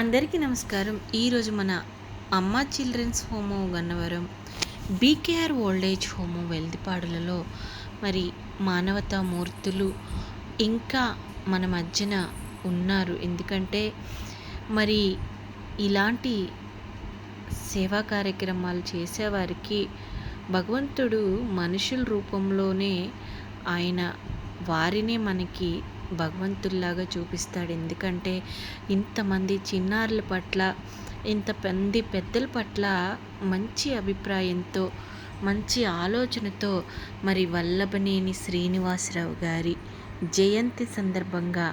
అందరికీ నమస్కారం. ఈరోజు మన అమ్మ children's home Gannavaram BKR old age వెల్దిపాడులలో మరి మానవతా మూర్తులు ఇంకా మన మధ్యన ఉన్నారు. ఎందుకంటే మరి ఇలాంటి సేవా కార్యక్రమాలు చేసేవారికి భగవంతుడు మనుషుల రూపంలోనే ఆయన వారినే మనకి భగవంతుల్లాగా చూపిస్తాడు. ఎందుకంటే ఇంతమంది చిన్నారుల పట్ల ఇంత మంది పెద్దల పట్ల మంచి అభిప్రాయంతో మంచి ఆలోచనతో మరి వల్లభనేని శ్రీనివాసరావు గారి జయంతి సందర్భంగా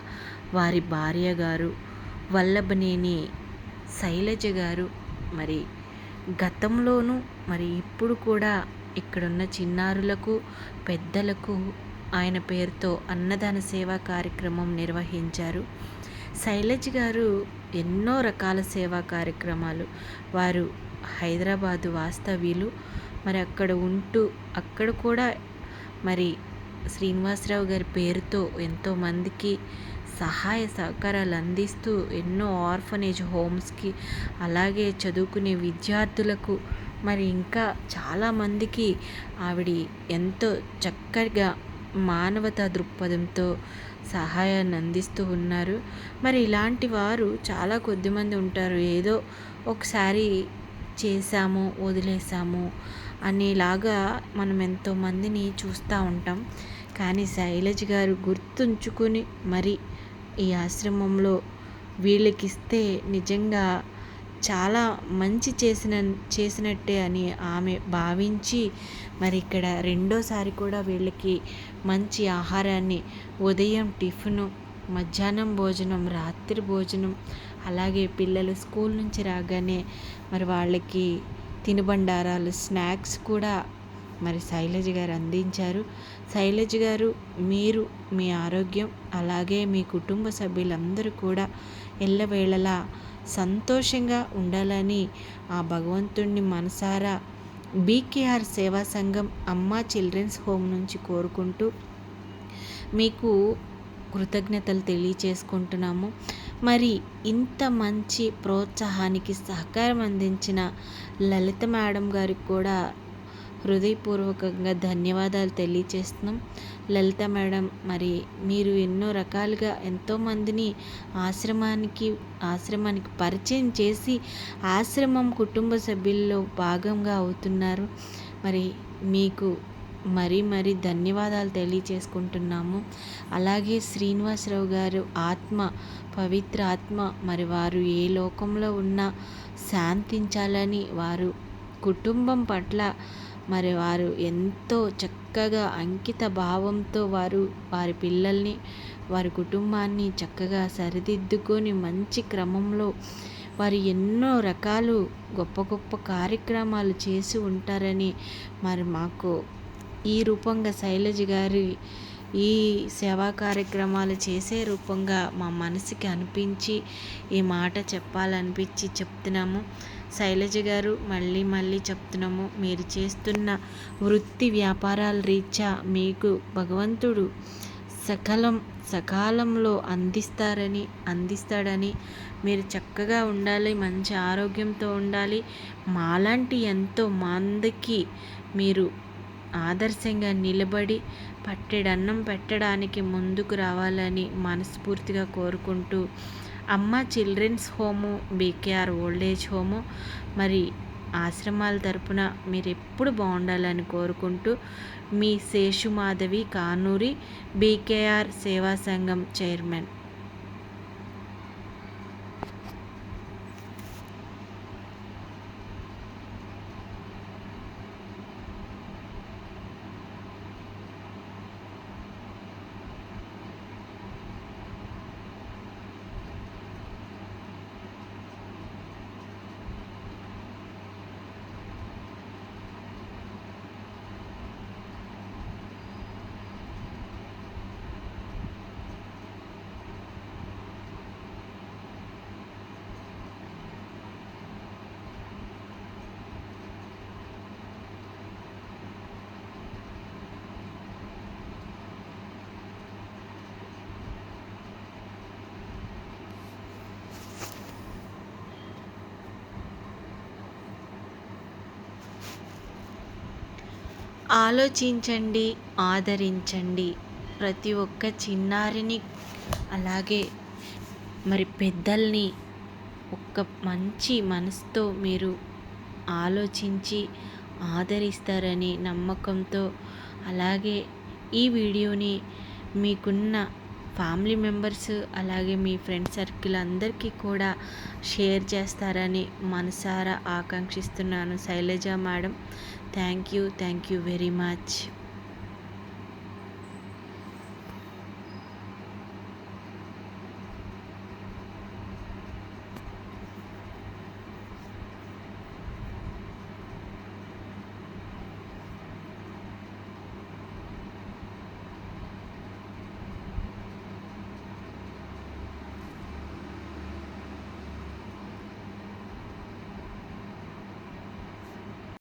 వారి భార్య గారు వల్లభనేని శైలజ గారు మరి గతంలోనూ మరి ఇప్పుడు కూడా ఇక్కడున్న చిన్నారులకు పెద్దలకు ఆయన పేరుతో అన్నదాన సేవా కార్యక్రమం నిర్వహించారు. శైలజ్ గారు ఎన్నో రకాల సేవా కార్యక్రమాలు. వారు హైదరాబాదు వాస్తవ్యులు. మరి అక్కడ ఉంటూ అక్కడ కూడా మరి శ్రీనివాసరావు గారి పేరుతో ఎంతోమందికి సహాయ సహకారాలు అందిస్తూ ఎన్నో ఆర్ఫనేజ్ హోమ్స్కి అలాగే చదువుకునే విద్యార్థులకు మరి ఇంకా చాలామందికి ఆవిడ ఎంతో చక్కగా మానవతా దృక్పథంతో సహాయాన్ని అందిస్తూ ఉన్నారు. మరి ఇలాంటి వారు చాలా కొద్దిమంది ఉంటారు. ఏదో ఒకసారి చేశాము వదిలేసాము అనేలాగా మనం ఎంతోమందిని చూస్తూ ఉంటాం. కానీ శైలజ్ గారు గుర్తుంచుకుని మరి ఈ ఆశ్రమంలో వీళ్ళకిస్తే నిజంగా చాలా మంచి చేసిన చేసినట్టే అని ఆమె భావించి మరి ఇక్కడ రెండోసారి కూడా వీళ్ళకి మంచి ఆహారాన్ని ఉదయం టిఫిను మధ్యాహ్నం భోజనం రాత్రి భోజనం అలాగే పిల్లలు స్కూల్ నుంచి రాగానే మరి వాళ్ళకి తినుబండారాలు స్నాక్స్ కూడా మరి శైలజ గారు అందించారు. శైలజ గారు మీరు మీ ఆరోగ్యం అలాగే మీ కుటుంబ సభ్యులందరూ కూడా ఎల్లవేళలా సంతోషంగా ఉండాలని ఆ భగవంతుణ్ణి మనసారా బీకేఆర్ సేవా సంఘం అమ్మ చిల్డ్రన్స్ హోమ్ నుంచి కోరుకుంటూ మీకు కృతజ్ఞతలు తెలియచేసుకుంటున్నాము. మరి ఇంత మంచి ప్రోత్సాహానికి సహకారం అందించిన లలిత మేడం గారికి కూడా హృదయపూర్వకంగా ధన్యవాదాలు తెలియచేస్తున్నాం. లలిత మేడం మరి మీరు ఎన్నో రకాలుగా ఎంతోమందిని ఆశ్రమానికి ఆశ్రమానికి పరిచయం చేసి ఆశ్రమం కుటుంబ సభ్యుల్లో భాగంగా అవుతున్నారు. మరి మీకు మరీ మరీ ధన్యవాదాలు తెలియచేసుకుంటున్నాము. అలాగే శ్రీనివాసరావు గారు ఆత్మ పవిత్ర ఆత్మ మరి వారు ఏ లోకంలో ఉన్నా శాంతించాలని వారు కుటుంబం పట్ల మరి వారు ఎంతో చక్కగా అంకిత భావంతో వారు వారి పిల్లల్ని వారి కుటుంబాన్ని చక్కగా సరిదిద్దుకొని మంచి క్రమంలో వారు ఎన్నో రకాలు గొప్ప గొప్ప కార్యక్రమాలు చేసి ఉంటారని మరి మాకు ఈ రూపంగా శైలజ గారి ఈ సేవా కార్యక్రమాలు చేసే రూపంగా మా మనసుకి అనిపించి ఈ మాట చెప్పాలనిపించి చెప్తున్నాము. శైలజ గారు మళ్ళీ మళ్ళీ చెప్తున్నాము. మీరు చేస్తున్న వృత్తి వ్యాపారాల రీత్యా మీకు భగవంతుడు సకలం సకాలంలో అందిస్తారని అందిస్తాడని మీరు చక్కగా ఉండాలి మంచి ఆరోగ్యంతో ఉండాలి. మాలాంటి ఎంతో మందికి మీరు ఆదర్శంగా నిలబడి పట్టెడన్నం పెట్టడానికి ముందుకు రావాలని మనస్ఫూర్తిగా కోరుకుంటూ అమ్మ children's home BKR old age. Home ఆశ్రమాల తరపున మీరు ఎప్పుడు బాగుండాలని కోరుకుంటూ మీ శేషుమాధవి కానూరి బీకేఆర్ సేవా సంఘం చైర్మన్. ఆలోచించండి ఆదరించండి. ప్రతి ఒక్క చిన్నారిని అలాగే మరి పెద్దల్ని ఒక్క మంచి మనసుతో మీరు ఆలోచించి ఆదరిస్తారని నమ్మకంతో అలాగే ఈ వీడియోని మీకున్న ఫ్యామిలీ మెంబర్స్ అలాగే మీ ఫ్రెండ్ సర్కిల్ అందరికీ కూడా షేర్ చేస్తారని మనసారా ఆకాంక్షిస్తున్నాను. Sailaja madam thank you thank you very much.